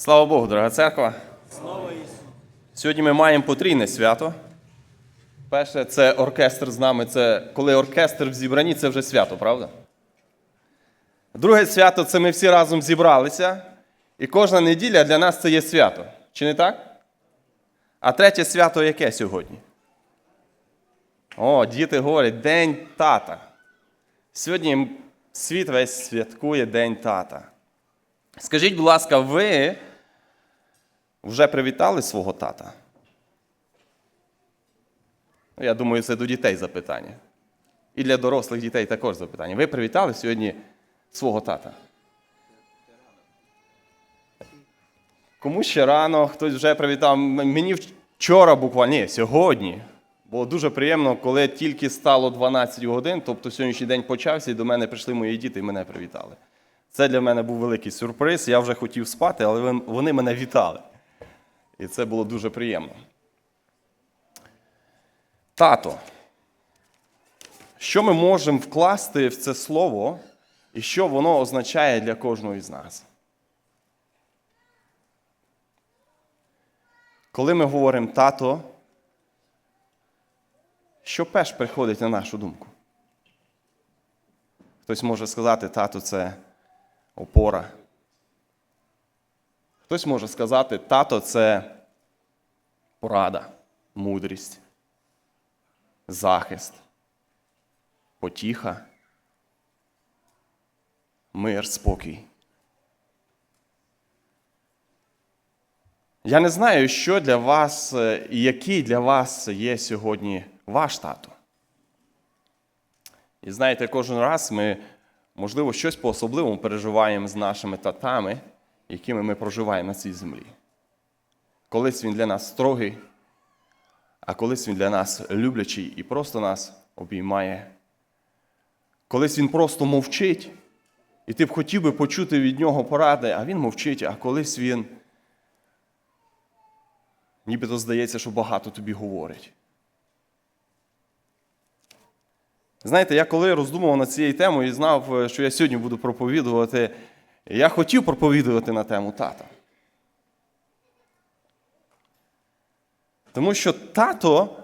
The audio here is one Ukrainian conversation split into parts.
Слава Богу, дорога церква. Сьогодні ми маємо потрійне свято. Перше, це оркестр з нами. Це коли оркестр в зібранні, це вже свято, правда? Друге свято це ми всі разом зібралися. І кожна неділя для нас це є свято. Чи не так? А третє свято яке сьогодні? О, діти говорять, День тата. Сьогодні світ весь святкує День тата. Скажіть, будь ласка, ви вже привітали свого тата? Ну, Я думаю, це до дітей запитання. І для дорослих дітей також запитання. Ви привітали сьогодні свого тата? Кому ще рано, хтось вже привітав. Мені вчора буквально, ні, сьогодні. Було дуже приємно, коли тільки стало 12 годин, тобто сьогоднішній день почався, і до мене прийшли мої діти і мене привітали. Це для мене був великий сюрприз. Я вже хотів спати, але вони мене вітали. І це було дуже приємно. Тато. Що ми можемо вкласти в це слово, і що воно означає для кожного із нас? Коли ми говоримо тато, що перш приходить на нашу думку? Хтось може сказати, тато це опора. Хтось може сказати, тато це порада, мудрість, захист, потіха, мир, спокій. Я не знаю, що для вас е, і який для вас є сьогодні ваш тато. І знаєте, кожен раз ми, можливо, щось по-особливому переживаємо з нашими татами, якими ми проживаємо на цій землі. Колись він для нас строгий, а колись він для нас люблячий і просто нас обіймає. Колись він просто мовчить, і ти б хотів би почути від нього поради, а він мовчить, а колись він нібито здається, що багато тобі говорить. Знаєте, я коли роздумував над цією темою і знав, е, що я сьогодні буду проповідувати, я хотів проповідувати на тему тата. Тому що тато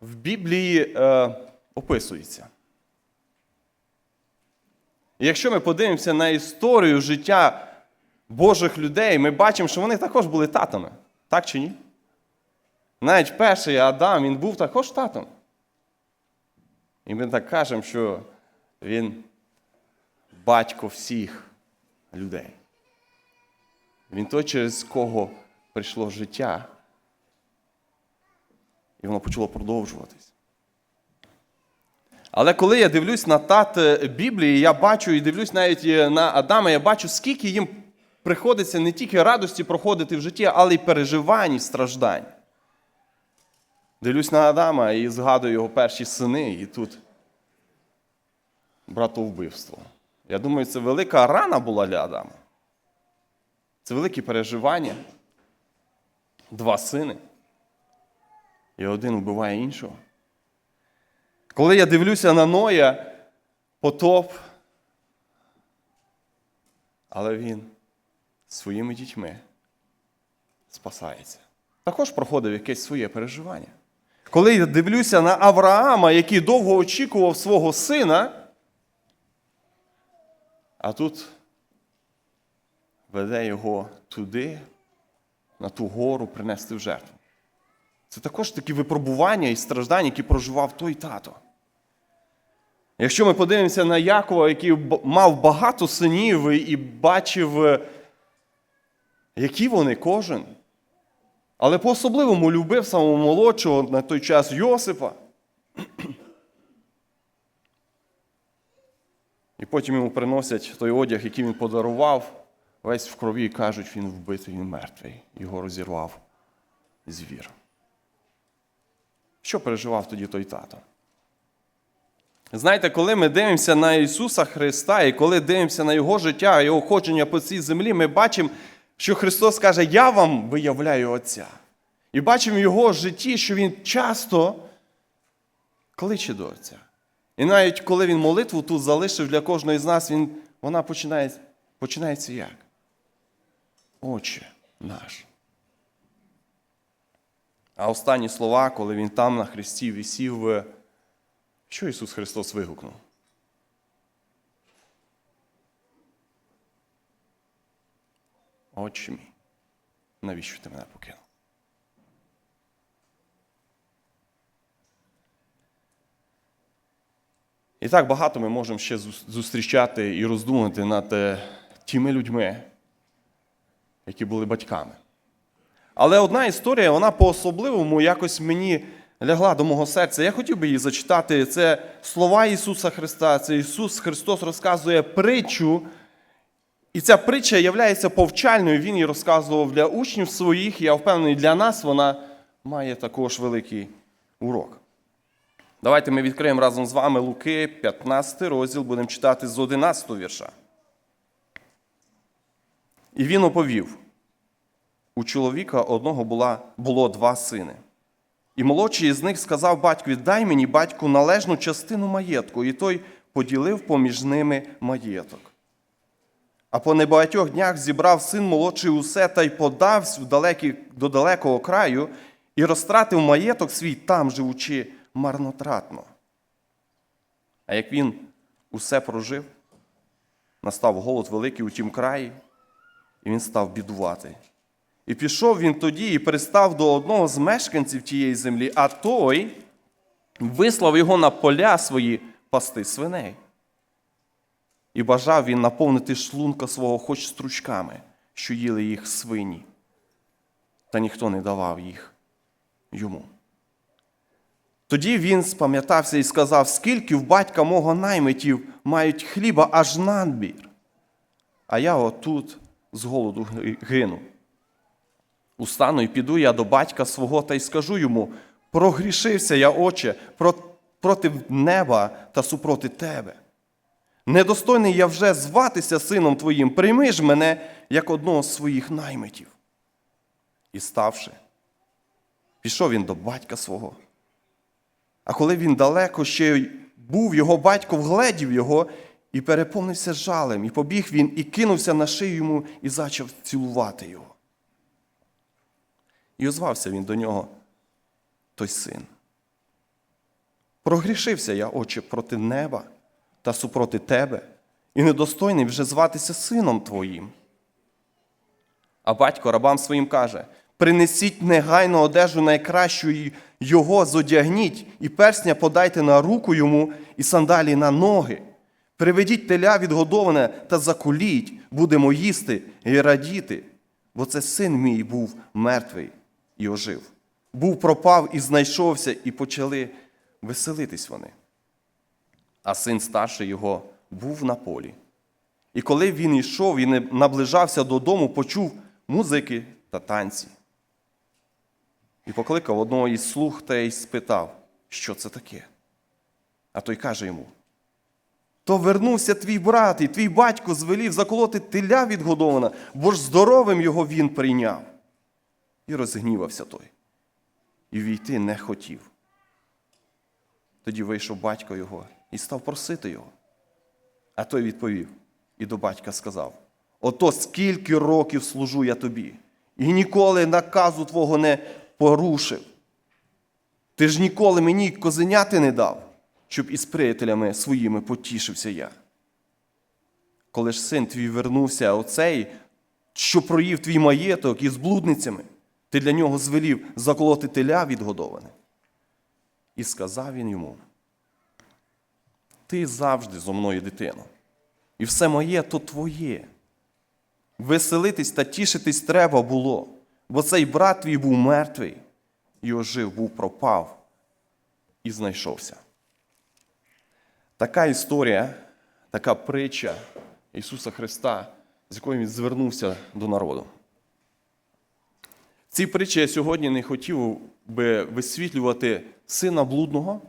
в Біблії е, описується. Якщо ми подивимося на історію життя Божих людей, ми бачимо, що вони також були татами. Так чи ні? Навіть перший Адам, він був також татом. І ми так кажемо, що він батько всіх людей. Він той, через кого прийшло життя. І воно почало продовжуватись. Але коли я дивлюсь на тат Біблії, я бачу і дивлюсь навіть е, на Адама, я бачу, скільки їм приходиться не тільки радості проходити в житті, але й переживань і страждань. Дивлюсь на Адама і згадую його перші сини, і тут братовбивство. Я думаю, це велика рана була для Адама. Це великі переживання. Два сини. І один вбиває іншого. Коли я дивлюся на Ноя, потоп, але він своїми дітьми спасається. Також проходив якесь своє переживання. Коли я дивлюся на Авраама, який довго очікував свого сина, а тут веде його туди, на ту гору принести в жертву. Це також такі випробування і страждання, які проживав той тато. Якщо ми подивимося на Якова, який мав багато синів і бачив, е, які вони кожен, але по-особливому любив самого молодшого на той час Йосипа. І потім йому приносять той одяг, який він подарував, весь в крові і кажуть, він вбитий, він мертвий. Його розірвав звір. Що переживав тоді той тато? Знаєте, коли ми дивимося на Ісуса Христа і коли дивимося на Його життя, Його ходження по цій землі, ми бачимо, що Христос каже, я вам виявляю Отця. І бачимо в Його житті, що Він часто кличе до Отця. І навіть коли Він молитву тут залишив для кожного з нас, він, вона починає, починається як? Отче, наш. А останні слова, коли він там на хресті висів, е, що Ісус Христос вигукнув? Отче мій, навіщо ти мене покинув? І так багато ми можемо ще зустрічати і роздумувати над е, тими людьми, які були батьками. Але одна історія, вона по-особливому якось мені лягла до мого серця. Я хотів би її зачитати. Це слова Ісуса Христа. Це Ісус Христос розказує притчу. І ця притча є повчальною. Він її розказував для учнів своїх. Я впевнений, для нас вона має також великий урок. Давайте ми відкриємо разом з вами Луки, 15 розділ, будемо читати з 11 вірша. І він оповів: у чоловіка одного була, було два сини. І молодший із них сказав батькові: Дай мені, батьку, належну частину маєтку, і той поділив поміж ними маєток. А по небагатьох днях зібрав син молодший усе та й подався до далекого краю і розтратив маєток свій там, живучи марнотратно. А як він усе прожив, настав голод великий у тім краї, і він став бідувати. І пішов він тоді і пристав до одного з мешканців тієї землі, а той вислав його на поля свої пасти свиней. І бажав він наповнити шлунка свого хоч стручками, що їли їх свині, та ніхто не давав їх йому. Тоді він спам'ятався і сказав, скільки в батька мого наймитів мають хліба аж надбір, а я отут з голоду гину. Устану і піду я до батька свого та й скажу йому: прогрішився я, отче, про- проти неба та супроти тебе. Недостойний я вже зватися сином твоїм, прийми ж мене як одного з своїх наймитів. І ставши, пішов він до батька свого. А коли він далеко ще був, його батько вгледів його і переповнився жалем, і побіг він, і кинувся на шию йому, і зачав цілувати його. І озвався він до нього, той син. Прогрішився я, отче, проти неба та супроти тебе, і недостойний вже зватися сином твоїм. А батько рабам своїм каже: принесіть негайно одежу найкращу і його зодягніть, і персня подайте на руку йому, і сандалі на ноги. Приведіть теля відгодоване та закуліть, будемо їсти і радіти, бо це син мій був мертвий і ожив. Був пропав і знайшовся, і почали веселитись вони. А син старший його був на полі. І коли він йшов і не наближався додому, почув музики та танці. І покликав одного із слуг та й спитав, що це таке. А той каже йому: То вернувся твій брат, і твій батько звелів заколоти теля відгодована, бо ж здоровим його він прийняв. І розгнівався той, і війти не хотів. Тоді вийшов батько його і став просити його. А той відповів і до батька сказав: Ото скільки років служу я тобі, і ніколи наказу твого не порушив. Ти ж ніколи мені козеняти не дав, щоб із приятелями своїми потішився я. Коли ж син твій вернувся, оцей, що проїв твій маєток із блудницями, ти для нього звелів заколоти теля відгодоване. І сказав він йому: Ти завжди зо мною дитино, і все моє то твоє. Веселитись та тішитись треба було, бо цей брат твій був мертвий, і ожив, був пропав і знайшовся. Така історія, така притча Ісуса Христа, з якою Він звернувся до народу. В цій притчі я сьогодні не хотів би висвітлювати сина блудного.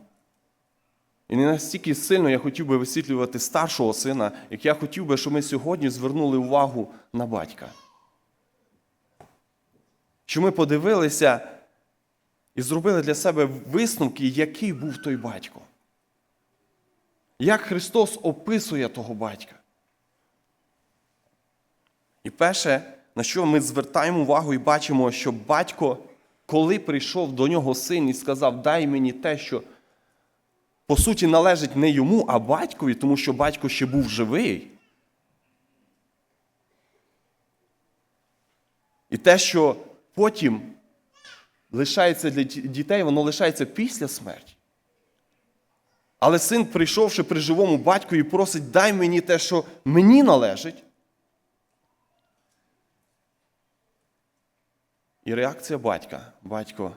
І не настільки сильно я хотів би висвітлювати старшого сина, як я хотів би, щоб ми сьогодні звернули увагу на батька. Що ми подивилися і зробили для себе висновки, який був той батько. Як Христос описує того батька. І перше, на що ми звертаємо увагу і бачимо, що батько, коли прийшов до нього син і сказав, дай мені те, що по суті належить не йому, а батькові, тому що батько ще був живий. І те, що потім лишається для дітей, воно лишається після смерті. Але син, прийшовши при живому батькові, просить, дай мені те, що мені належить. І реакція батька. Батько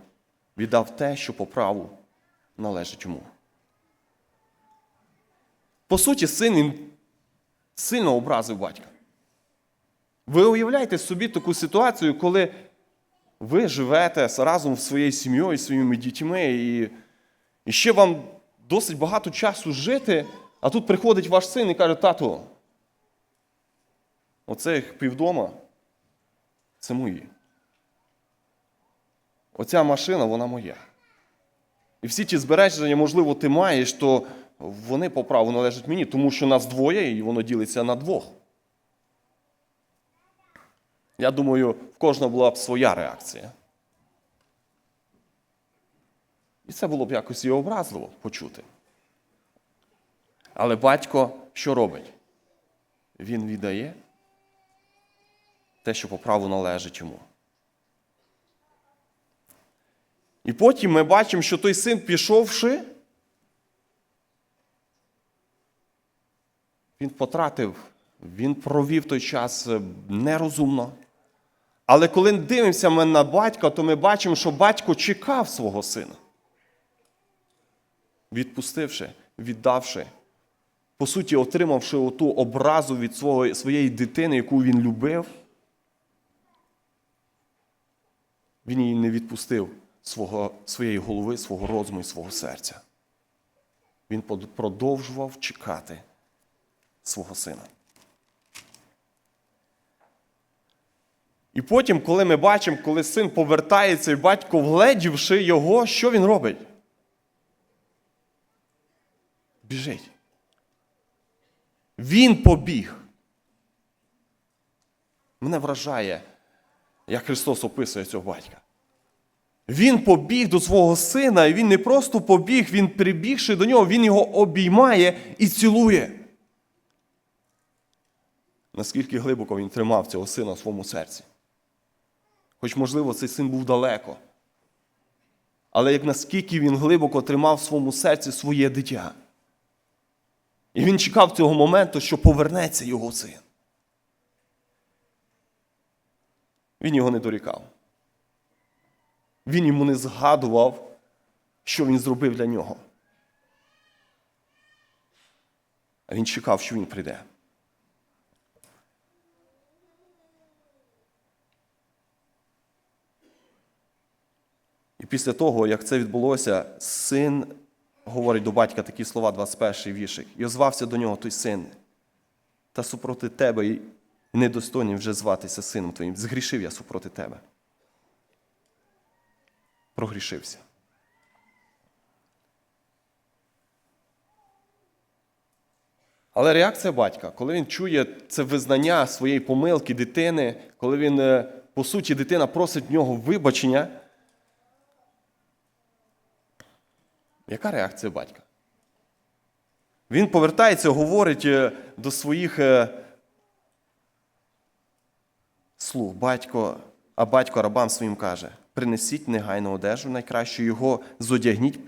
віддав те, що по праву належить йому. По суті, син сильно образив батька. Ви уявляєте собі таку ситуацію, коли ви живете разом зі своєю сім'єю, своїми дітьми, і, і ще вам досить багато часу жити, а тут приходить ваш син і каже, тату, оце півдома це мої. Оця машина, вона моя. І всі ті збереження, можливо, ти маєш, то вони по праву належать мені, тому що нас двоє, і воно ділиться на двох. Я думаю, в кожного була б своя реакція. І це було б якось і образливо почути. Але батько що робить? Він віддає те, що по праву належить йому. І потім ми бачимо, що той син, пішовши, він потратив, він провів той час е, нерозумно. Але коли дивимося ми на батька, то ми бачимо, що батько чекав свого сина. Відпустивши, віддавши, по суті, отримавши оту образу від своєї дитини, яку він любив, він її не відпустив свого, своєї голови, свого розуму і свого серця. Він продовжував чекати свого сина. І потім, коли ми бачимо, коли син повертається, і батько, вгледівши його, що він робить? Біжить. Він побіг. Мене вражає, як Христос описує цього батька. Він побіг до свого сина, і він не просто побіг, він прибігши до нього, він його обіймає і цілує. Наскільки глибоко він тримав цього сина в своєму серці. Хоч, можливо, цей син був далеко. Але як наскільки він глибоко тримав в своєму серці своє дитя. І він чекав цього моменту, що повернеться його син. Він його не дорікав. Він йому не згадував, що він зробив для нього. А він чекав, що він прийде. І після того, як це відбулося, син говорить до батька такі слова, 21 вішик. І озвався до нього той син. Та супроти тебе і недостойний вже зватися сином твоїм. Згрішив я супроти тебе. Прогрішився. Але реакція батька, коли він чує це визнання своєї помилки дитини, коли він, е, по суті, дитина просить в нього вибачення, яка реакція батька? Він повертається, говорить е, до своїх е, слуг. Батько, а батько рабам своїм каже: принесіть негайну одежу, найкращу його зодягніть,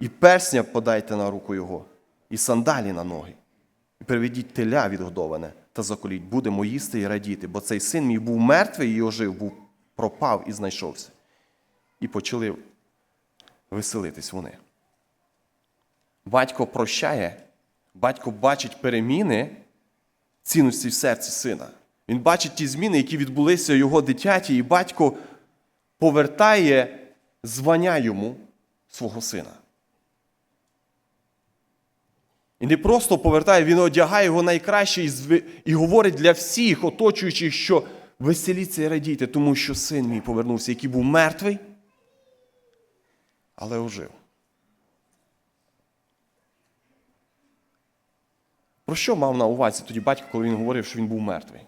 і персня подайте на руку його, і сандалі на ноги. І приведіть теля відгодоване та заколіть, будемо їсти і радіти, бо цей син мій був мертвий і ожив, був пропав і знайшовся. І почали веселитись вони. Батько прощає, батько бачить переміни цінності в серці сина. Він бачить ті зміни, які відбулися в його дитяті, і батько повертає звання йому свого сина. І не просто повертає, він одягає його найкраще і, і говорить для всіх оточуючих, що веселіться і радійте, тому що син мій повернувся, який був мертвий, але ожив. Про що мав на увазі тоді батько, коли він говорив, що він був мертвий?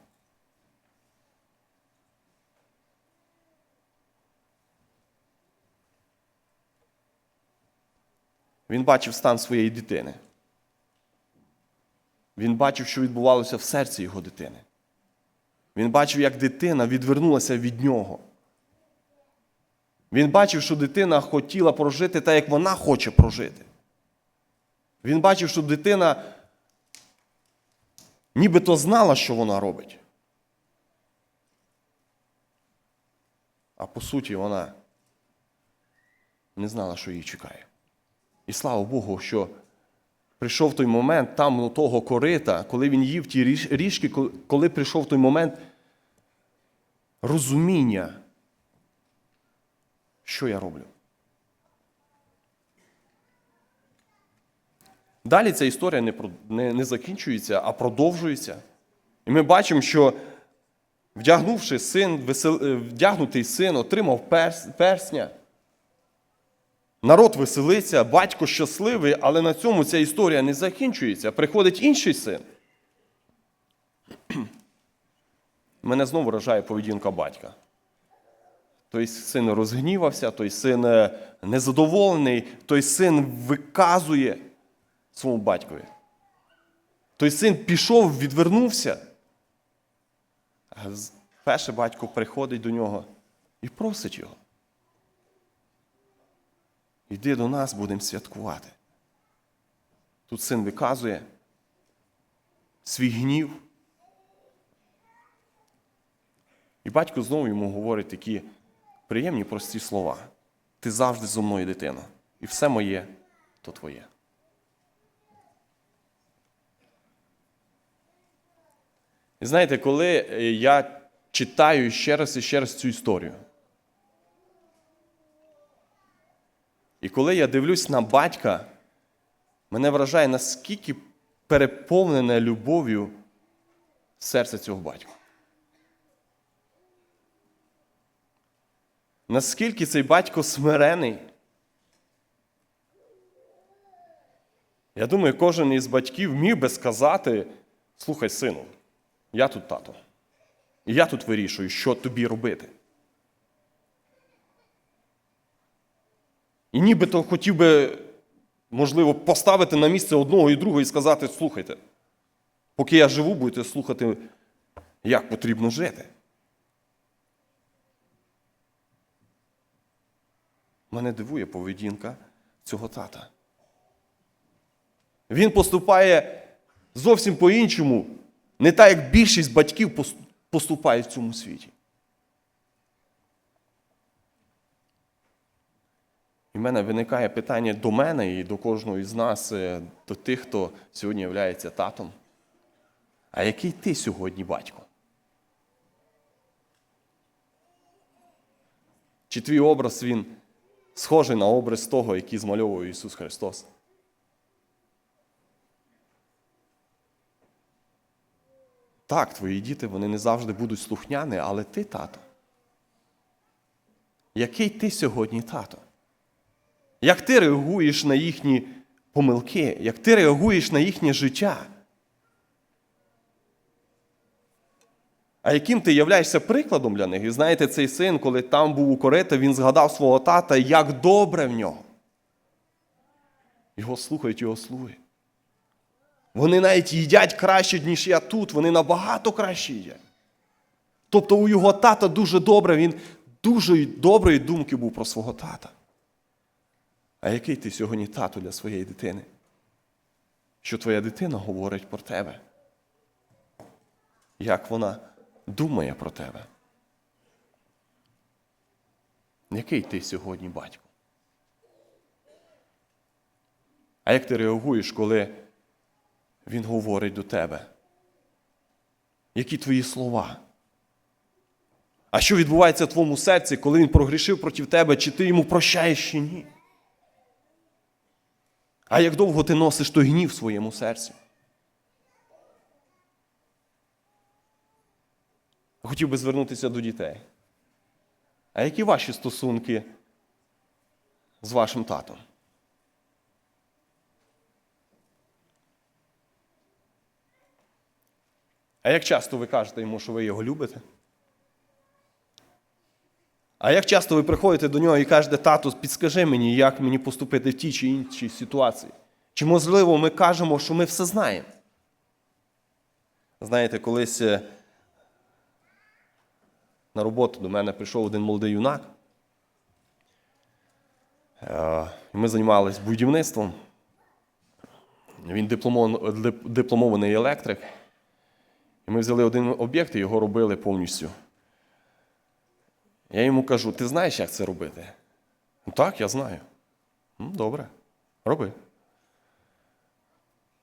Він бачив стан своєї дитини. Він бачив, що відбувалося в серці його дитини. Він бачив, як дитина відвернулася від нього. Він бачив, що дитина хотіла прожити так, як вона хоче прожити. Він бачив, що дитина нібито знала, що вона робить. А по суті, вона не знала, що її чекає. І слава Богу, що прийшов той момент там у того корита, коли він їв ті ріжки, коли- прийшов той момент розуміння, що я роблю. Далі ця історія не, не, не закінчується, а продовжується. І ми бачимо, що вдягнувши син, весел... е, вдягнутий син отримав перс... персня. Народ веселиться, батько щасливий, але на цьому ця історія не закінчується. Приходить інший син. Мене знову вражає поведінка батька. Той син розгнівався, той син е, незадоволений, той син виказує своєму батькові. Той син пішов, відвернувся. А перший батько приходить до нього і просить його. Йди до нас, будемо святкувати. Тут син виказує свій гнів. І батько знову йому говорить такі приємні прості слова. Ти завжди зо мною дитина. І все моє то твоє. І знаєте, коли е, я читаю ще раз і ще раз цю історію, і коли я дивлюсь на батька, мене вражає, наскільки переповнене любов'ю серце цього батька. Наскільки цей батько смирений. Я думаю, кожен із батьків міг би сказати: слухай, сину, я тут тато. І я тут вирішую, що тобі робити. І нібито хотів би, можливо, поставити на місце одного і другого і сказати: слухайте, поки я живу, будете слухати, як потрібно жити. Мене дивує поведінка цього тата. Він поступає зовсім по-іншому, не так, як більшість батьків пос- поступає в цьому світі. І в мене виникає питання до мене і до кожного із нас, е, до тих, хто сьогодні є татом. А який ти сьогодні батько? Чи твій образ він схожий на образ того, який змальовує Ісус Христос? Так, твої діти вони не завжди будуть слухняні, але ти тато. Який ти сьогодні тато? Як ти реагуєш на їхні помилки, як ти реагуєш на їхнє життя? А яким ти являєшся прикладом для них? І знаєте, цей син, коли там був у корита, він згадав свого тата, як добре в нього. Його слухають його слуги. Вони навіть їдять краще, ніж я тут, вони набагато краще їдять. Тобто у його тата дуже добре, він дуже доброї думки був про свого тата. А який ти сьогодні тато для своєї дитини? Що твоя дитина говорить про тебе? Як вона думає про тебе? Який ти сьогодні батько? А як ти реагуєш, коли він говорить до тебе? Які твої слова? А що відбувається в твоєму серці, коли він прогрішив проти тебе, чи ти йому прощаєш чи ні? А як довго ти носиш той гнів в своєму серці? Хотів би звернутися до дітей. А які ваші стосунки з вашим татом? А як часто ви кажете йому, що ви його любите? А як часто ви приходите до нього і кажете, тату, підскажи мені, як мені поступити в тій чи іншій ситуації? Чи можливо ми кажемо, що ми все знаємо? Знаєте, колись е, на роботу до мене прийшов один молодий юнак. Е, Ми займалися будівництвом. Він дипломований електрик. Ми взяли один об'єкт і його робили повністю. Я йому кажу: ти знаєш, як це робити? «Ну, Так, я знаю. «Ну, Добре, роби.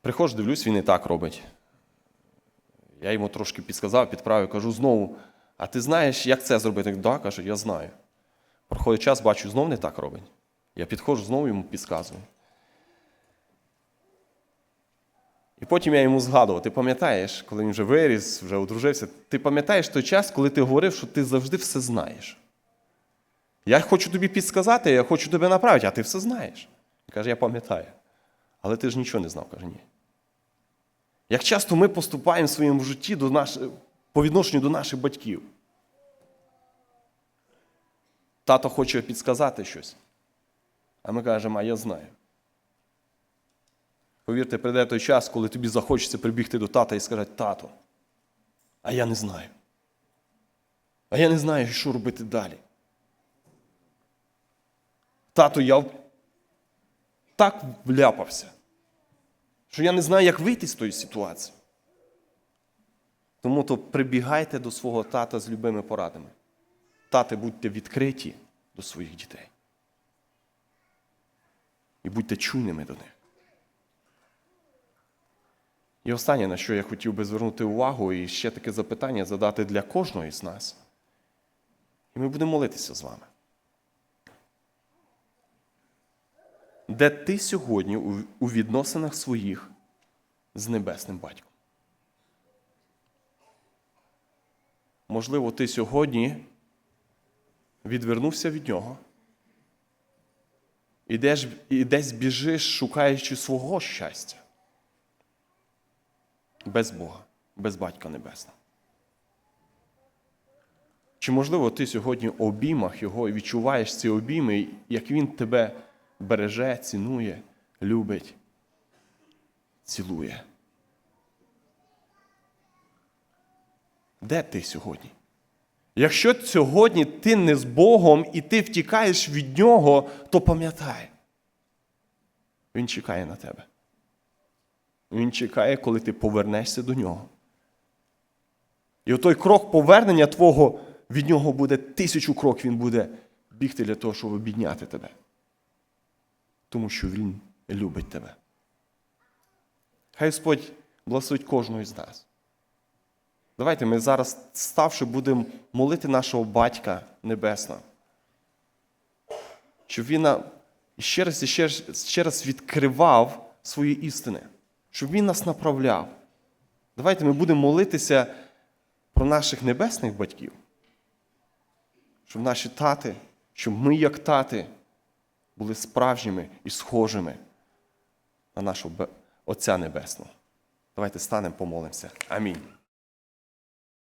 Приходжу, дивлюсь, він і так робить. Я йому трошки підсказав, підправив, кажу знову, а ти знаєш, як це зробити? Так, да, каже, я знаю. Проходить час, бачу, знов не так робить. Я підходжу, знову йому підказую. І потім я йому згадував, ти пам'ятаєш, коли він вже виріс, вже одружився, ти пам'ятаєш той час, коли ти говорив, що ти завжди все знаєш. Я хочу тобі підсказати, я хочу тебе направити, а ти все знаєш. Він каже, я пам'ятаю. Але ти ж нічого не знав, каже, ні. Як часто ми поступаємо в своєму житті до наш... по відношенню до наших батьків. Тато хоче підсказати щось. А ми кажемо, а я знаю. Повірте, прийде той час, коли тобі захочеться прибігти до тата і сказати, тато, а я не знаю. А я не знаю, що робити далі. Тато, я так вляпався, що я не знаю, як вийти з тої ситуації. Тому то прибігайте до свого тата з любими порадами. Тати, будьте відкриті до своїх дітей. І будьте чуйними до них. І останнє, на що я хотів би звернути увагу, і ще таке запитання задати для кожного із нас. І ми будемо молитися з вами. Де ти сьогодні у відносинах своїх з небесним батьком? Можливо, ти сьогодні відвернувся від нього і десь біжиш, шукаючи свого щастя без Бога, без Батька Небесного. Чи можливо ти сьогодні в обіймах Його і відчуваєш ці обійми, як Він тебе береже, цінує, любить, цілує? Де ти сьогодні? Якщо сьогодні ти не з Богом і ти втікаєш від Нього, то пам'ятай, Він чекає на тебе. Він чекає, коли ти повернешся до нього. І отой крок повернення твого від нього буде тисячу крок, він буде бігти для того, щоб обідняти тебе. Тому що Він любить тебе. Хай Господь благословить кожного із нас. Давайте ми зараз, ставши, будемо молити нашого Батька Небесного, щоб він ще раз і ще раз відкривав свої істини, щоб він нас направляв. Давайте ми будемо молитися про наших небесних батьків, щоб наші тати, щоб ми, як тати, були справжніми і схожими на нашого Отця Небесного. Давайте станемо, помолимося. Амінь.